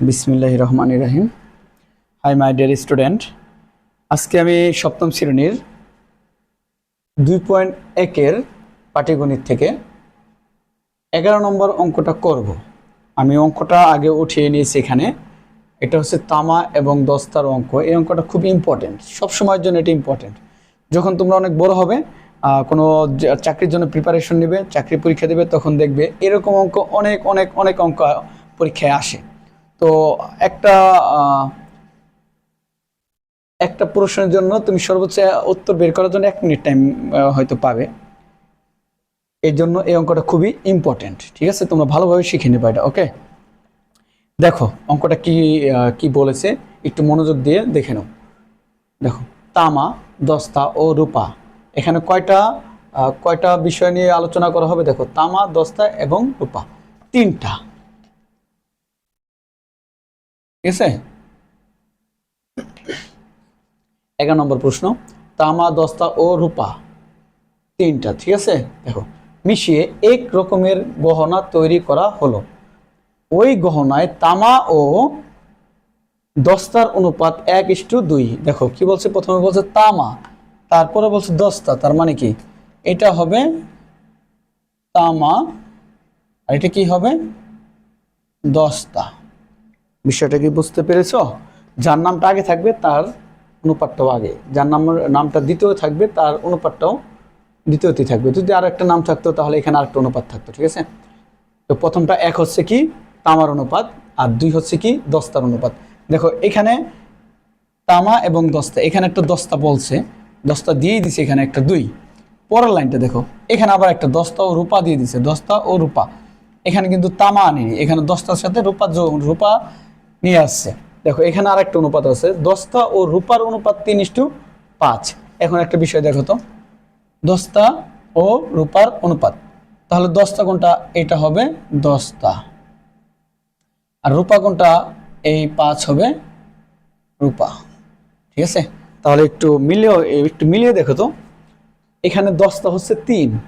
বিসমিল্লাহ রহমান রাহিম। হাই মাই ডিয়ার স্টুডেন্ট আজকে আমি সপ্তম শ্রেণির দুই পয়েন্ট একের পাটিগণিত থেকে এগারো নম্বর অঙ্কটা করব। আমি অঙ্কটা আগে উঠিয়ে নিয়েছি এখানে। এটা হচ্ছে তামা এবং দস্তার অঙ্ক। এই অঙ্কটা খুব ইম্পর্টেন্ট সব সময়ের জন্য এটা ইম্পর্টেন্ট যখন তোমরা অনেক বড় হবে কোনো চাকরির জন্য প্রিপারেশন নেবে চাকরি পরীক্ষা দেবে, তখন দেখবে এরকম অঙ্ক অনেক অনেক অনেক অঙ্ক পরীক্ষায় আসে। তো একটা একটা প্রশ্নের জন্য তুমি সর্বোচ্চ উত্তর বের করার জন্য এক মিনিট টাইম হয়তো পাবে। এই জন্য এই অঙ্কটা খুবই ইম্পর্টেন্ট ঠিক আছে? তোমরা ভালোভাবে শিখে নেবে এটা ওকে দেখো, অঙ্কটা কি কি বলেছে? একটু মনোযোগ দিয়ে দেখে নাও। দেখো, তামা, দস্তা ও রূপা। এখানে কয়টা কয়টা বিষয় নিয়ে আলোচনা করা হবে? দেখো, তামা, দস্তা এবং রূপা। তিনটা। ঠিক আছে এগারো নম্বর প্রশ্ন, তামা, দস্তা ও রূপা তিনটা, ঠিক আছে? দেখো, মিশিয়ে এক রকমের গহনা তৈরি করা হলো। ওই গহনায় তামা ও দস্তার অনুপাত এক ইস্টু দুই। দেখো, কি বলছে? প্রথমে বলছে তামা, তারপরে বলছে দস্তা, তার মানে কি? এটা হবে তামা, আর এটা কি হবে? দস্তা। বিষয়টা কি বুঝতে পেরেছ? যার নামটা আগে থাকবে তার অনুপাতটাও আগে। যার নাম, নামটা দ্বিতীয় থাকবে তার অনুপাতটাও দ্বিতীয়তেই থাকবে। যদি আর একটা নাম থাকতো তাহলে এখানে আরেকটা অনুপাত থাকতো, ঠিক আছে? তো প্রথমটা এক হচ্ছে কি? তামার অনুপাত। আর দুই হচ্ছে কি? দস্তার অনুপাত। দেখো, এখানে তামা এবং দস্তা, এখানে একটা দস্তা বলছে। দস্তা দিয়েই দিছে এখানে একটা দুই। পরের লাইনটা দেখো, এখানে আবার একটা দস্তা ও রূপা দিয়ে দিছে, দস্তা ও রূপা। এখানে কিন্তু তামা আনেনি, এখানে দস্তার সাথে রূপা রূপা নিয়ে আসছে। দেখো, এখানে আর একটা অনুপাত আছে। দস্তা ও রূপার অনুপাত তিন ইস্টু পাঁচ। এখন একটা বিষয় দেখো তো। দস্তা ও রূপার অনুপাত। তাহলে দস্তা কোনটা? এটা হবে দস্তা। আর রূপা কোনটা? এই পাঁচ হবে রূপা। ঠিক আছে? তাহলে একটু মিলিয়ে একটু মিলিয়ে দেখো তো। এখানে দশটা হচ্ছে তিন,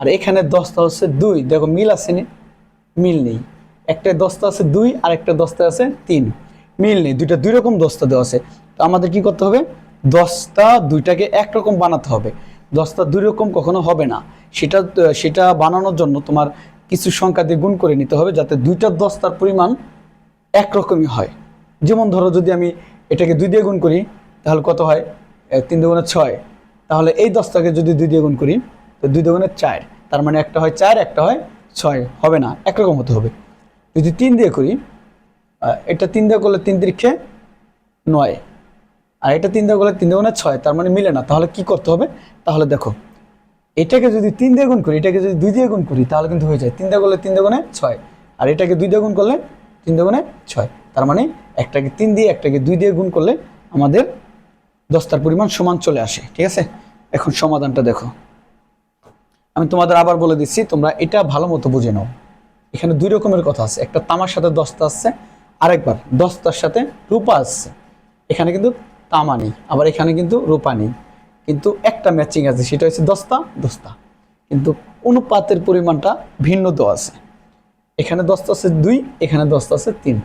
আর এখানে দশটা হচ্ছে দুই। দেখো, মিল আছে নি? মিল নেই। একটা দস্তা আছে দুই, আর একটা দস্তা আছে তিন। মিল নেই, দুইটা দুই রকম দস্তা দেওয়া আছে। তো আমাদের কি করতে হবে? দশটা দুইটাকে একরকম বানাতে হবে। দস্তা দুই রকম কখনো হবে না। সেটা সেটা বানানোর জন্য তোমার কিছু সংখ্যা দিয়ে গুণ করে নিতে হবে যাতে দুইটা দস্তার পরিমাণ একরকমই হয়। যেমন ধরো যদি আমি এটাকে দুই দিয়ে গুণ করি, তাহলে কত হয়? তিন দুগুণে ছয়। তাহলে এই দশটাকে যদি দুই দিয়ে গুণ করি, তো দুই দুগুণে চার। তার মানে একটা হয় চার, একটা হয় ছয়। হবে না একরকম হতে হবে। যদি তিন দিয়ে করি এটা তিন দিয়ে করলে তিন তিরিক্ষে নয়। আর এটা তিন দিয়ে করলে তিন দুগুণে ছয়, তার মানে মিলে না। তাহলে কি করতে হবে? তাহলে দেখো, এটাকে যদি তিন দিয়ে গুণ করি, এটাকে যদি দুই দিয়ে গুণ করি, তাহলে কিন্তু হয়ে যায়। তিন দিয়ে করলে তিন দুগুণে ছয়। আর এটাকে দুই দিয়ে গুণ করলে তিন দুগুণে ছয়। তার মানে একটাকে তিন দিয়ে, একটাকে দুই দিয়ে গুণ করলে আমাদের দশটার পরিমাণ সমান চলে আসে। ঠিক আছে? এখন সমাধানটা দেখো। আমি তোমাদের আবার বলে দিচ্ছি, তোমরা এটা ভালো মতো বুঝে নাও। এখানে দুই রকমের কথা আছে। একটা তামার সাথে দস্তা আসছে আরেকবার দস্তার সাথে রূপা আসছে এখানে কিন্তু তামা নেই, আবার এখানে কিন্তু রূপা নেই। কিন্তু একটা ম্যাচিং আছে, সেটা হচ্ছে দস্তা দস্তা। কিন্তু অনুপাতের পরিমাণটা ভিন্ন তো আছে। এখানে দস্তা আছে দুই, এখানে দস্তা আছে তিন।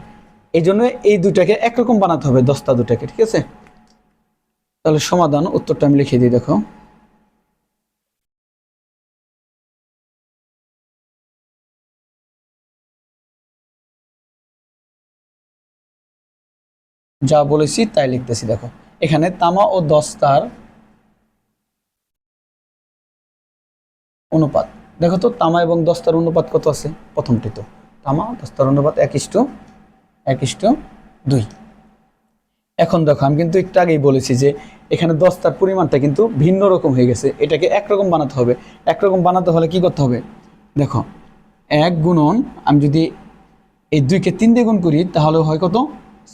এই জন্য এই দুইটাকে একরকম বানাতে হবে, দস্তা দুটাকে ঠিক আছে? তাহলে সমাধান, উত্তরটা আমি লিখে দিই, দেখো। যা বলেছি তাই লিখতেছি, দেখো। এখানে তামা ও দস্তার অনুপাত। দেখো তো, তামা এবং দস্তার অনুপাত কত আছে? প্রথমটি তো। তামা দস্তার অনুপাত এক ইস্টু এক ইস্টু দুই। এখন দেখো, আমি কিন্তু একটু আগেই বলেছি যে এখানে দস্তার পরিমাণটা কিন্তু ভিন্ন রকম হয়ে গেছে। এটাকে একরকম বানাতে হবে। একরকম বানাতে হলে কি করতে হবে? দেখো, এক গুণন, আমি যদি এই দুইকে তিন দিয়ে গুণ করি, তাহলে হয় কত?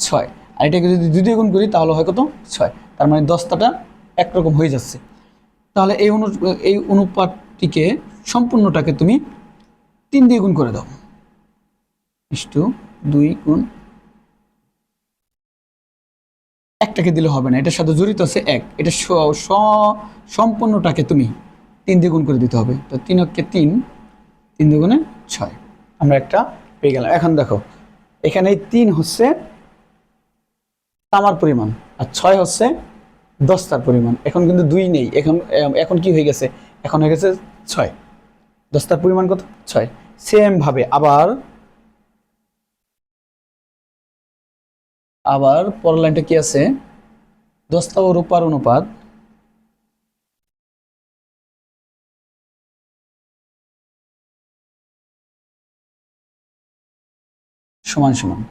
ছয়। আর এটাকে যদি দুই দিয়ে গুণ করি, তাহলে হয় কত? ছয়। তার মানে দশটাটা একরকম হয়ে যাচ্ছে। তাহলে এই অনু, এই অনুপাতটিকে সম্পূর্ণটাকে তুমি তিন দিয়ে গুণ করে দাও। ইস্টু দুই গুণ একটাকে দিলে হবে না। এটার সাথে জড়িত আছে এক। এটা সম্পূর্ণটাকে তুমি তিন দিয়ে গুণ করে দিতে হবে। তো তিন অক্ষে তিন তিন দুগুণে ছয়। আমরা একটা পেয়ে গেলাম। এখন দেখো, এখানে তিন হচ্ছে তামার পরিমাণ। আর ছয় হচ্ছে দস্তার পরিমাণ। এখন কিন্তু দুই নেই। এখন এখন কি হয়ে গেছে? এখন হয়ে গেছে ছয়। দস্তার পরিমাণ কত? ছয়। সেম ভাবে আবার আবার পরের লাইনটা কি আছে? দস্তা ও রূপার অনুপাত। সমান সমান।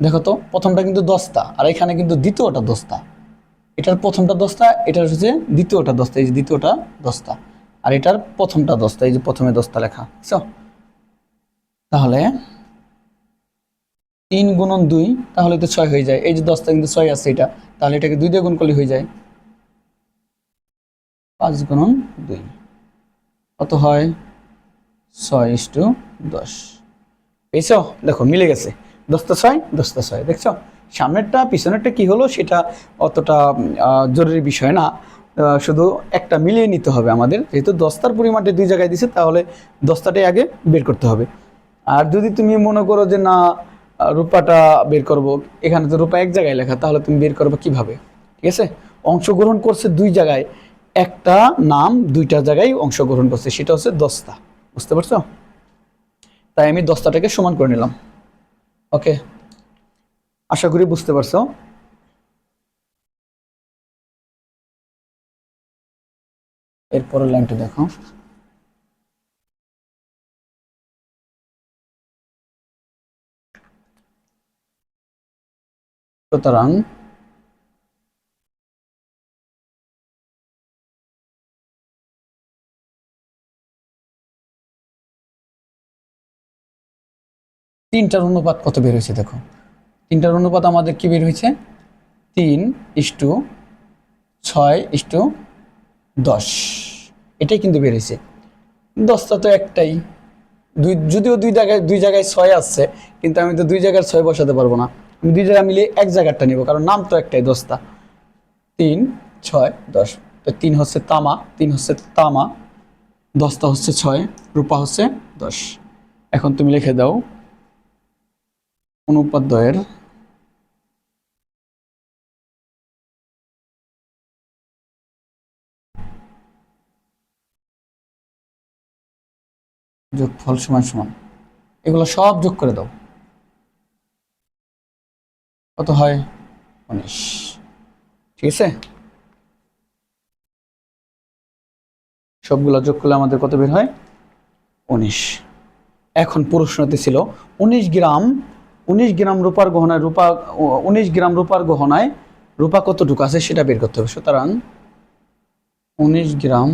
দেখো তো, প্রথমটা কিন্তু দস্তা, আর এখানে কিন্তু দ্বিতীয়টা দস্তা। এটার প্রথমটা দস্তা, এটার হচ্ছে দ্বিতীয়টা দস্তা, এই যে দ্বিতীয়টা দস্তা। আর এটার প্রথমটা দস্তা, এই যে প্রথমে দস্তা লেখা, বুঝছ? তাহলে তিন গুণন দুই, তাহলে তো ছয় হয়ে যায়। এই যে দশটা কিন্তু ছয় আছে এটা, তাহলে এটাকে দুই দিয়ে গুণ করলে হয়ে যায়। পাঁচ গুণন দুই। কত হয়? ছয় ইস টু দশ। পেয়েছ? দেখো, মিলে গেছে। দশটা ছয় দশটা ছয় দেখছ? সামনেরটা, পিছনেরটা কি হলো সেটা অতটা জরুরি বিষয় না। শুধু একটা মিলিয়ে নিতে হবে আমাদের। যেহেতু দস্তার পরিমাণটা দুই জায়গায় দিছে, তাহলে দশটাটাই আগে বের করতে হবে। আর যদি তুমি মনে করো যে না রূপাটা বের করব, এখানে তো রূপা এক জায়গায় লেখা, তাহলে তুমি বের করবে কীভাবে? ঠিক আছে? অংশগ্রহণ করছে দুই জায়গায়। একটা নাম দুইটা জায়গায় অংশগ্রহণ করছে, সেটা হচ্ছে দস্তা। বুঝতে পারছ? তাই আমি দস্তাটাকে সমান করে নিলাম। ওকে আশা করি বুঝতে পারছ। এরপরের লাইনটা দেখো। সুতরাং তিনটার অনুপাত কত বের হয়েছে দেখো? তিনটার অনুপাত আমাদের কি বের হয়েছে? তিন ইস্টু ছয় ইস্টু দশ। এটাই কিন্তু বের হয়েছে। দশটা তো একটাই। দুই, যদিও দুই জায়গায় দুই জায়গায় ছয় আসছে কিন্তু আমি তো দুই জায়গায় ছয় বসাতে পারব না। আমি দুই জায়গায় মিলিয়ে এক জায়গাটা নিব, কারণ নাম তো একটাই দশটা। তিন, ছয়, দশ। তো তিন হচ্ছে তামা, তিন হচ্ছে তামা, দশটা হচ্ছে ছয়, রূপা হচ্ছে দশ। এখন তুমি লিখে দাও। অনুপাদ্যয়ের যোগফল সমান সমান। এগুলো সব যোগ করে দাও। কত হয়? উনিশ। ঠিক আছে? সবগুলো যোগ করলে আমাদের কত বের হয়? উনিশ। এখন প্রশ্নতে ছিল, উনিশ গ্রাম উনিশ গ্রাম রূপার গহনায় রূপা উনিশ গ্রাম রূপার গহনায় রূপা কতটুকু আছে সেটা বের করতে হবে। সুতরাং উনিশ গ্রাম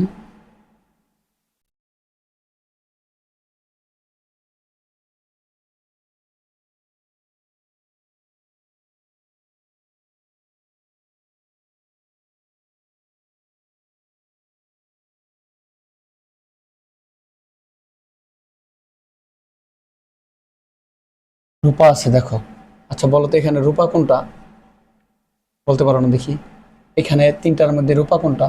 রূপা আছে, দেখো। আচ্ছা বলো তো এখানে রূপা কোনটা? বলতে পারো না, দেখি। এখানে তিনটার মধ্যে রূপা কোনটা?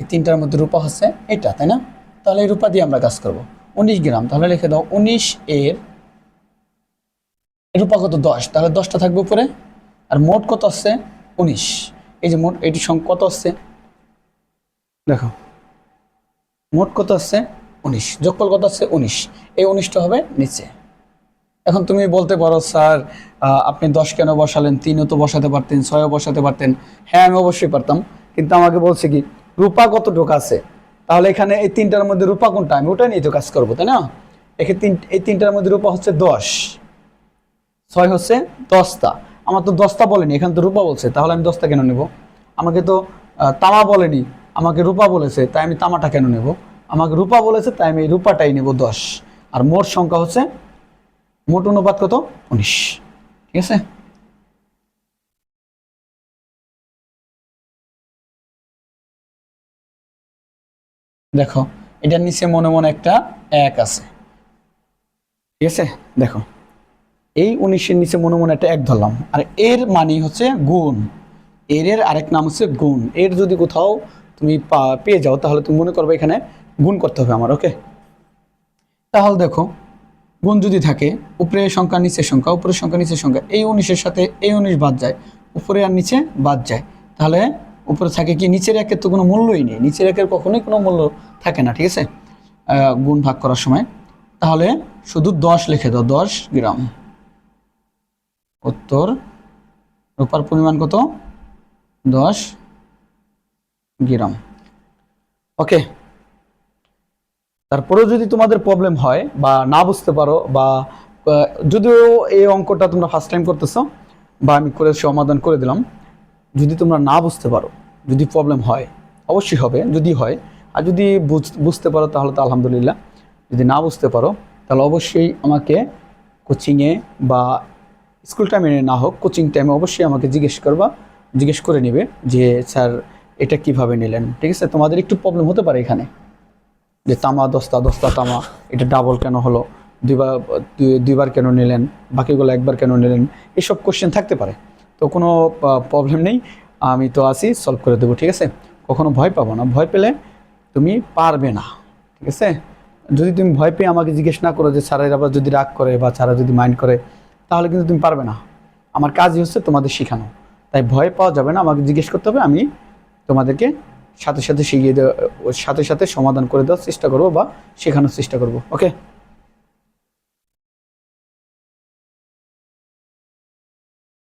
এই তিনটার মধ্যে রূপা হচ্ছে এটা, তাই না? তাহলে এই রূপা দিয়ে আমরা কাজ করব। উনিশ গ্রাম, তাহলে লিখে দাও, উনিশ এর রূপা কত? দশ। তাহলে দশটা থাকবে উপরে। আর মোট কত আসছে? উনিশ। এই যে মোট এটি সংখ্যা কত আসছে? দেখো। মোট কত আসছে? উনিশ। যোগফল কত আসছে? উনিশ। এই উনিশটা হবে নিচে। এখন তুমি বলতে পারো, স্যার আপনি দশ কেন বসালেন? তিনও তো বসাতে পারতেন, ছয়ও বসাতে পারতেন। হ্যাঁ আমি অবশ্যই পারতাম। কিন্তু আমাকে বলছে কি, রূপা কত ঢোক আছে? তাহলে এখানে এই তিনটার মধ্যে রূপা কোনটা? আমি ওটা নিয়ে তো কাজ করব, তাই না? এখানে তিন, এই তিনটার মধ্যে রূপা হচ্ছে দশ। ছয় হচ্ছে দশটা। আমার তো দশটা বলেনি, এখানে তো রূপা বলছে, তাহলে আমি দশটা কেন নেব? আমাকে তো তামা বলেনি, আমাকে রূপা বলেছে, তাই আমি তামাটা কেন নেব? আমাকে রূপা বলেছে, তাই আমি রূপাটাই নেব দশ। আর মোট সংখ্যা হচ্ছে মোট অনুপাত কত? উনিশ। ঠিক আছে? দেখো, এটার নিচে মনে মনে একটা এক আছে। ঠিক আছে? দেখো, এই উনিশের নিচে মনে মনে একটা এক ধরলাম। আর এর মানে হচ্ছে গুণ। এর এর আরেক নাম হচ্ছে গুণ। এর যদি কোথাও তুমি পেয়ে যাও, তাহলে তুমি মনে করবে এখানে গুণ করতে হবে আমার, ওকে? তাহলে দেখো গুণ যদি থাকে, উপরে সংখ্যা নিচের সংখ্যা উপরের সংখ্যা নিচের সংখ্যা, এই উনিশের সাথে এই উনিশ বাদ যায়, উপরে আর নিচে বাদ যায়। তাহলে উপরে থাকে কি, নিচের একের তো কোনো মূল্যই নেই, নিচের একের কখনোই কোনো মূল্য থাকে না, ঠিক আছে? গুণ ভাগ করার সময়। তাহলে শুধু দশ লিখে দাও, দশ গ্রাম। উত্তর, রূপার পরিমাণ কত? দশ গ্রাম। ওকে তারপরেও যদি তোমাদের প্রবলেম হয় বা না বুঝতে পারো বা যদিও এই অঙ্কটা তোমরা ফার্স্ট টাইম করতেছো, বা আমি করে সমাধান করে দিলাম, যদি তোমরা না বুঝতে পারো, যদি প্রবলেম হয়, অবশ্যই হবে, যদি হয়, আর যদি বুঝ- বুঝতে পারো তাহলে তো আলহামদুলিল্লাহ, যদি না বুঝতে পারো তাহলে অবশ্যই আমাকে কোচিংয়ে বা স্কুল টাইমে না হোক কোচিং টাইমে অবশ্যই আমাকে জিজ্ঞেস করবা, জিজ্ঞেস করে নেবে যে, স্যার, এটা কীভাবে নিলেন? ঠিক আছে? তোমাদের একটু প্রবলেম হতে পারে এখানে। যে তামা, দস্তা দস্তা, তামা, এটা ডাবল কেন হলো? দুইবার দুইবার কেন নিলেন? বাকিগুলো একবার কেন নিলেন? এসব কোশ্চেন থাকতে পারে। তো কোনো প্রবলেম নেই। আমি তো আছি সলভ করে দেবো, ঠিক আছে? কখনো ভয় পাবো না। ভয় পেলে তুমি পারবে না, ঠিক আছে? যদি তুমি ভয় পেয়ে আমাকে জিজ্ঞেস না করো যে স্যারের আবার যদি রাগ করে বা স্যারা যদি মাইন্ড করে, তাহলে কিন্তু তুমি পারবে না। আমার কাজই হচ্ছে তোমাদের শেখানো। তাই ভয় পাওয়া যাবে না। আমাকে জিজ্ঞেস করতে হবে, আমি তোমাদেরকে সাথে সাথে শিখিয়ে দেওয়া সাথে সাথে সমাধান করে দেওয়ার চেষ্টা করব বা শেখানোর চেষ্টা করব। ওকে